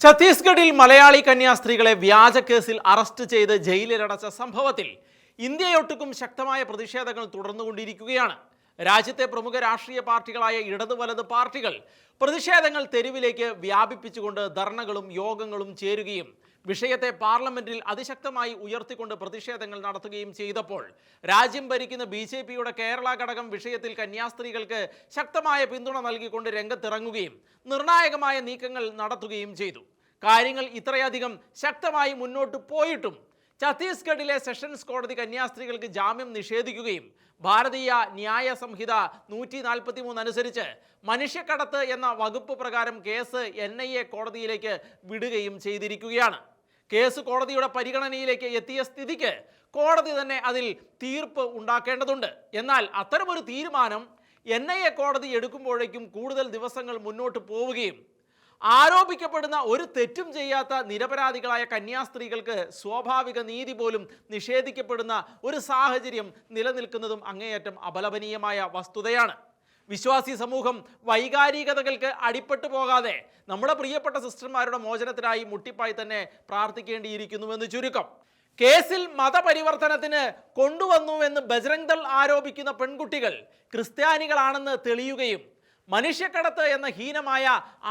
ഛത്തീസ്ഗഡിൽ മലയാളി കന്യാസ്ത്രീകളെ വ്യാജ കേസിൽ അറസ്റ്റ് ചെയ്ത് ജയിലിലടച്ച സംഭവത്തിൽ ഇന്ത്യയൊട്ടുക്കും ശക്തമായ പ്രതിഷേധങ്ങൾ തുടർന്നുകൊണ്ടിരിക്കുകയാണ്. രാജ്യത്തെ പ്രമുഖ രാഷ്ട്രീയ പാർട്ടികളായ ഇടതു വലത് പാർട്ടികൾ പ്രതിഷേധങ്ങൾ തെരുവിലേക്ക് വ്യാപിപ്പിച്ചുകൊണ്ട് ധർണകളും യോഗങ്ങളും ചേരുകയും വിഷയത്തെ പാർലമെന്റിൽ അതിശക്തമായി ഉയർത്തിക്കൊണ്ട് പ്രതിഷേധങ്ങൾ നടത്തുകയും ചെയ്തപ്പോൾ രാജ്യം ഭരിക്കുന്ന ബി ജെ പിയുടെ കേരള ഘടകം വിഷയത്തിൽ കന്യാസ്ത്രീകൾക്ക് ശക്തമായ പിന്തുണ നൽകിക്കൊണ്ട് രംഗത്തിറങ്ങുകയും നിർണായകമായ നീക്കങ്ങൾ നടത്തുകയും ചെയ്തു. കാര്യങ്ങൾ ഇത്രയധികം ശക്തമായി മുന്നോട്ട് പോയിട്ടും ഛത്തീസ്ഗഡിലെ സെഷൻസ് കോടതി കന്യാസ്ത്രീകൾക്ക് ജാമ്യം നിഷേധിക്കുകയും ഭാരതീയ ന്യായ സംഹിത നൂറ്റി നാൽപ്പത്തി മൂന്ന് അനുസരിച്ച് മനുഷ്യക്കടത്ത് എന്ന വകുപ്പ് പ്രകാരം കേസ് എൻ ഐ എ കോടതിയിലേക്ക് വിടുകയും ചെയ്തിരിക്കുകയാണ്. കേസ് കോടതിയുടെ പരിഗണനയിലേക്ക് എത്തിയ സ്ഥിതിക്ക് കോടതി തന്നെ അതിൽ തീർപ്പ് ഉണ്ടാക്കേണ്ടതുണ്ട്. എന്നാൽ അത്തരമൊരു തീരുമാനം എൻ ഐ എ കോടതി എടുക്കുമ്പോഴേക്കും കൂടുതൽ ദിവസങ്ങൾ മുന്നോട്ട് പോവുകയും ആരോപിക്കപ്പെടുന്ന ഒരു തെറ്റും ചെയ്യാത്ത നിരപരാധികളായ കന്യാസ്ത്രീകൾക്ക് സ്വാഭാവിക നീതി പോലും നിഷേധിക്കപ്പെടുന്ന ഒരു സാഹചര്യം നിലനിൽക്കുന്നതും അങ്ങേയറ്റം അപലപനീയമായ വസ്തുതയാണ്. വിശ്വാസി സമൂഹം വൈകാരികതകൾക്ക് അടിപ്പെട്ടു പോകാതെ നമ്മുടെ പ്രിയപ്പെട്ട സിസ്റ്റർമാരുടെ മോചനത്തിനായി മുട്ടിപ്പായി തന്നെ പ്രാർത്ഥിക്കേണ്ടിയിരിക്കുന്നുവെന്ന് ചുരുക്കം. കേസിൽ മതപരിവർത്തനത്തിന് കൊണ്ടുവന്നുവെന്ന് ബജ്രംഗ് ദൾ ആരോപിക്കുന്ന പെൺകുട്ടികൾ ക്രിസ്ത്യാനികളാണെന്ന് തെളിയുകയും മനുഷ്യക്കടത്ത് എന്ന ഹീനമായ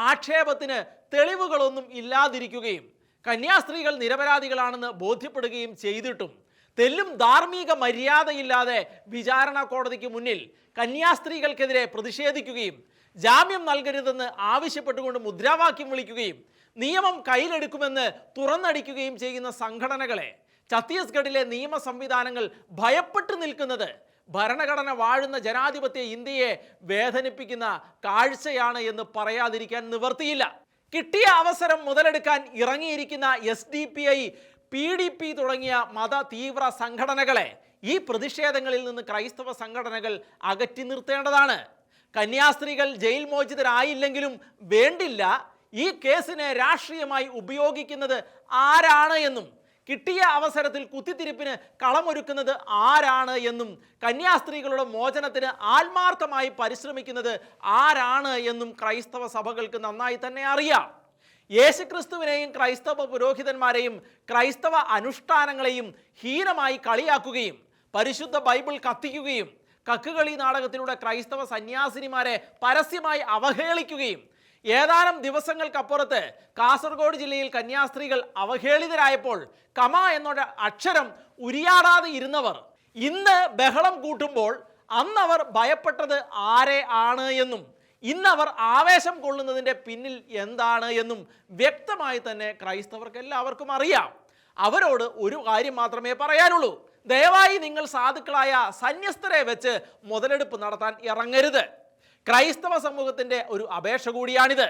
ആക്ഷേപത്തിന് തെളിവുകളൊന്നും ഇല്ലാതിരിക്കുകയും കന്യാസ്ത്രീകൾ നിരപരാധികളാണെന്ന് ബോധ്യപ്പെടുകയും ചെയ്തിട്ടും തെല്ലും ധാർമ്മിക മര്യാദയില്ലാതെ വിചാരണ കോടതിക്ക് മുന്നിൽ കന്യാസ്ത്രീകൾക്കെതിരെ പ്രതിഷേധിക്കുകയും ജാമ്യം നൽകരുതെന്ന് ആവശ്യപ്പെട്ടുകൊണ്ട് മുദ്രാവാക്യം വിളിക്കുകയും നിയമം കയ്യിലെടുക്കുമെന്ന് തുറന്നടിക്കുകയും ചെയ്യുന്ന സംഘടനകളെ ഛത്തീസ്ഗഡിലെ നിയമ സംവിധാനങ്ങൾ ഭയപ്പെട്ടു നിൽക്കുന്നത് ഭരണഘടന വാഴുന്ന ജനാധിപത്യ ഇന്ത്യയെ വേദനിപ്പിക്കുന്ന കാഴ്ചയാണ് എന്ന് പറയാതിരിക്കാൻ നിവർത്തിയില്ല കിട്ടിയ അവസരം മുതലെടുക്കാൻ ഇറങ്ങിയിരിക്കുന്ന S D P I P D P തുടങ്ങിയ മത തീവ്ര സംഘടനകളെ ഈ പ്രതിഷേധങ്ങളിൽ നിന്ന് ക്രൈസ്തവ സംഘടനകൾ അകറ്റി നിർത്തേണ്ടതാണ്. കന്യാസ്ത്രീകൾ ജയിൽ മോചിതരായില്ലെങ്കിലും വേണ്ടില്ല. ഈ കേസിനെ രാഷ്ട്രീയമായി ഉപയോഗിക്കുന്നത് ആരാണ് എന്നും കിട്ടിയ അവസരത്തിൽ കുത്തിത്തിരിപ്പിന് കളമൊരുക്കുന്നത് ആരാണ് എന്നും കന്യാസ്ത്രീകളുടെ മോചനത്തിന് ആത്മാർത്ഥമായി പരിശ്രമിക്കുന്നത് ആരാണ് എന്നും ക്രൈസ്തവ സഭകൾക്ക് നന്നായി തന്നെ അറിയാം. യേശുക്രിസ്തുവിനെയും ക്രൈസ്തവ പുരോഹിതന്മാരെയും ക്രൈസ്തവ അനുഷ്ഠാനങ്ങളെയും ഹീനമായി കളിയാക്കുകയും പരിശുദ്ധ ബൈബിൾ കത്തിക്കുകയും കക്കുകളി നാടകത്തിലൂടെ ക്രൈസ്തവ സന്യാസിനിമാരെ പരസ്യമായി അവഹേളിക്കുകയും ഏതാനും ദിവസങ്ങൾക്കപ്പുറത്ത് കാസർഗോഡ് ജില്ലയിൽ കന്യാസ്ത്രീകൾ അവഹേളിതരായപ്പോൾ കമ എന്നൊരു അക്ഷരം ഉരിയാടാതെ ഇരുന്നവർ. ഇന്ന് ബഹളം കൂട്ടുമ്പോൾ അന്നവർ ഭയപ്പെട്ടത് ആരെ ആണ് എന്നും ഇന്നവർ ആവേശം കൊള്ളുന്നതിന്റെ പിന്നിൽ എന്താണ് എന്നും വ്യക്തമായി തന്നെ ക്രൈസ്തവർക്ക് എല്ലാവർക്കും അറിയാം. അവരോട് ഒരു കാര്യം മാത്രമേ പറയാനുള്ളൂ. ദയവായി നിങ്ങൾ സാധുക്കളായ സന്യസ്തരെ വെച്ച് മുതലെടുപ്പ് നടത്താൻ ഇറങ്ങരുത്. ക്രൈസ്തവ സമൂഹത്തിന്റെ ഒരു അപേക്ഷ കൂടിയാണിത്.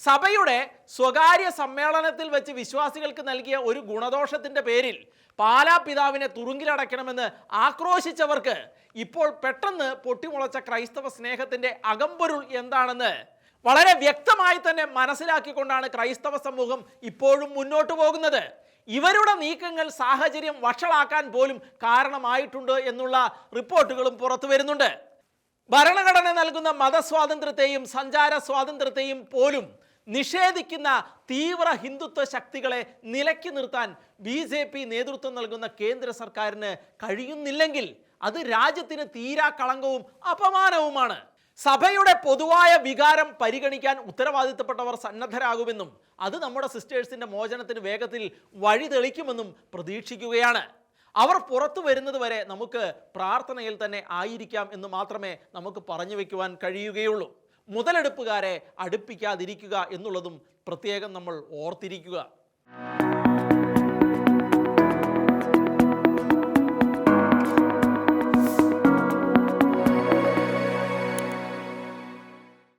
സഭയുടെ സ്വകാര്യ സമ്മേളനത്തിൽ വെച്ച് വിശ്വാസികൾക്ക് നൽകിയ ഒരു ഗുണദോഷത്തിന്റെ പേരിൽ പാലാ പിതാവിനെ തുറുങ്കിലടയ്ക്കണമെന്ന് ആക്രോശിച്ചവർക്ക് ഇപ്പോൾ പെട്ടെന്ന് പൊട്ടിമുളച്ച ക്രൈസ്തവ സ്നേഹത്തിന്റെ അകമ്പൊരുൾ എന്താണെന്ന് വളരെ വ്യക്തമായി തന്നെ മനസ്സിലാക്കിക്കൊണ്ടാണ് ക്രൈസ്തവ സമൂഹം ഇപ്പോഴും മുന്നോട്ട് പോകുന്നത്. ഇവരുടെ നീക്കങ്ങൾ സാഹചര്യം വഷളാക്കാൻ പോലും കാരണമായിട്ടുണ്ട് എന്നുള്ള റിപ്പോർട്ടുകളും പുറത്തു വരുന്നുണ്ട് ഭരണഘടന നൽകുന്ന മതസ്വാതന്ത്ര്യത്തെയും സഞ്ചാര സ്വാതന്ത്ര്യത്തെയും പോലും നിഷേധിക്കുന്ന തീവ്ര ഹിന്ദുത്വ ശക്തികളെ നിലയ്ക്ക് നിർത്താൻ ബി ജെ പി നേതൃത്വം നൽകുന്ന കേന്ദ്ര സർക്കാരിന് കഴിയുന്നില്ലെങ്കിൽ അത് രാജ്യത്തിന് തീരാ കളങ്കവും അപമാനവുമാണ്. സഭയുടെ പൊതുവായ വികാരം പരിഗണിക്കാൻ ഉത്തരവാദിത്തപ്പെട്ടവർ സന്നദ്ധരാകുമെന്നും അത് നമ്മുടെ സിസ്റ്റേഴ്സിന്റെ മോചനത്തിന് വേഗത്തിൽ വഴി തെളിക്കുമെന്നും പ്രതീക്ഷിക്കുകയാണ്. അവർ പുറത്തു വരുന്നത് വരെ നമുക്ക് പ്രാർത്ഥനയിൽ തന്നെ ആയിരിക്കാം എന്ന് മാത്രമേ നമുക്ക് പറഞ്ഞു വയ്ക്കുവാൻ കഴിയുകയുള്ളൂ. മുതലെടുപ്പുകാരെ അടുപ്പിക്കാതിരിക്കുക എന്നുള്ളതും പ്രത്യേകം നമ്മൾ ഓർത്തിരിക്കുക.